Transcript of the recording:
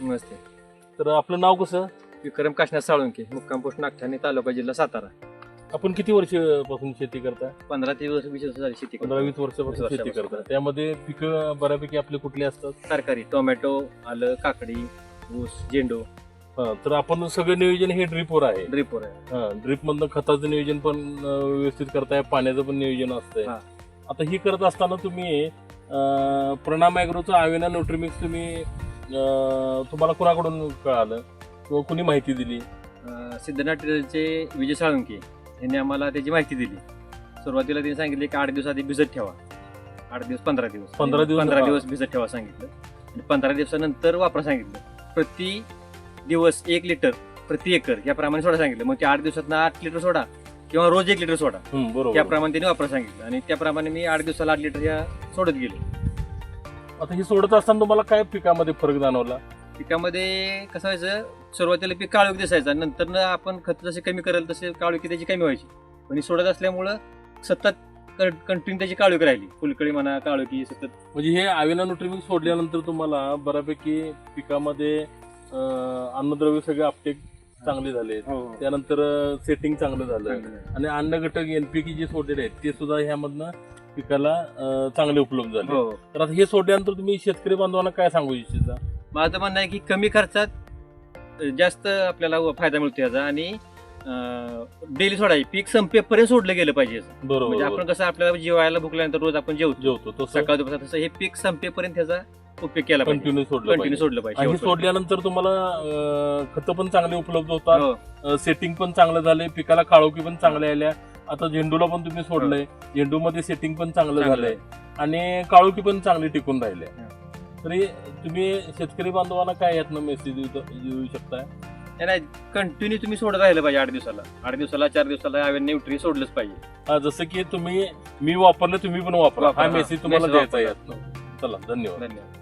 नमस्ते. तर आपलं नाव कसं? विक्रम काशनाथ साळुंके मुक्काम पोस्ट नागठाणे तालुका जिल्हा सातारा. आपण किती वर्षापासून शेती करता? पंधरा ते वीस वीस वर्ष झाली शेती करतो. पंधरा वीस वर्षापासून वीस शेती वर्षापासून. करता. त्यामध्ये पिकं बऱ्यापैकी आपले कुठले असतात? तरकारी टोमॅटो आलं काकडी ऊस झेंडू. हा, तर आपण सगळं नियोजन हे ड्रीपवर आहे. ड्रिपोर आहे. हा ड्रीप मधनं खताचं नियोजन पण अं, व्यवस्थित करताय पाण्याचं पण नियोजन असतंय. हा. आता ही करत असताना तुम्ही अं, प्रणाम ॲग्रोचं आवेना न्यूट्रिमिक्स तुम्ही तुम्हाला कुणाकडून कळालं? किंवा कुणी माहिती दिली? सिद्धनाथ टेलरचे विजय साळुंके यांनी आम्हाला त्याची माहिती दिली. सुरुवातीला त्यांनी सांगितले की आठ दिवस आधी भिजत ठेवा. आठ दिवस पंधरा दिवस. पंधरा दिवस, पंधरा. दिवस भिजत ठेवा सांगितलं. आणि पंधरा दिवसानंतर वापरा सांगितलं. प्रति दिवस एक लिटर प्रति एकर याप्रमाणे सोडा सांगितलं. मग ते आठ दिवसात आठ लिटर सोडा किंवा रोज एक लिटर सोडा. त्याप्रमाणे त्यांनी वापरा सांगितलं. आणि त्याप्रमाणे मी आठ दिवसाला आठ लिटर या सोडत गेलो. आता ही सोडत असताना तुम्हाला काय पिकामध्ये फरक जाणवला? पिकामध्ये कसं व्हायचं सुरुवातीला पीक काळोख दिसायचा नंतर आपण खत जसे कमी करेल तसे काळोखी त्याची कमी व्हायची. पण ही सोडत असल्यामुळं सतत कंटिन्यू त्याची काळोखी राहिली. फुलकळी म्हणा काळोखी सतत. म्हणजे हे आवेना न्यूट्रिमिक्स सोडल्यानंतर तुम्हाला बऱ्यापैकी पिकामध्ये अन्नद्रव्य सगळे अपटेक चांगले झाले. त्यानंतर सेटिंग चांगलं झालं. आणि अन्न घटक एनपीके जे सोडलेले आहेत ते सुद्धा ह्यामधनं पिकाला अं, चांगले उपलब्ध झाले. हो. तर आता हे सोडल्यानंतर तुम्ही शेतकरी बांधवांना काय सांगू इच्छिता? माझं म्हणणं आहे की कमी खर्चात अं, जास्त आपल्याला फायदा मिळतो याचा. आणि डेली सोडायची. पीक संपेपर्यंत सोडलं गेलं पाहिजे याचं. म्हणजे बरोबर. आपण कसं आपल्याला जेवायला भूक लागल्यानंतर रोज आपण जेवतो. जेवतो तो सकाळ दुपार तसं हे पीक संपेपर्यंत त्याचा उपयोग केला पाहिजे. कंटिन्यू सोडलं कंटिन्यू पाहिजे. सोडलं आणि हे पाहिजे सोडल्यानंतर तुम्हाला खत पण चांगले उपलब्ध होतात. हो. सेटिंग पण चांगलं झालंय. पिकाला काळोखी पण चांगल्या आल्या. आता झेंडूला पण तुम्ही सोडलंय. झेंडूमध्ये सेटिंग पण चांगलं चांगलं झालंय. आणि काळोखी पण चांगली टिकून राहिले हा. तरी तुम्ही शेतकरी बांधवांना काय यातनं मेसेज देऊ शकताय? नाही कंटिन्यू तुम्ही सोडत राहिलं पाहिजे आठ दिवसाला. आठ दिवसाला चार दिवसाला यावेळी न्यूट्री सोडलंच पाहिजे. हा, जसं की तुम्ही मी वापरलं तुम्ही पण वापरा. वापरा, हा. हा. मेसेज तुम्हाला Message द्यायचा आहे वापरा. यातनं. चला धन्यवाद. धन्यवाद.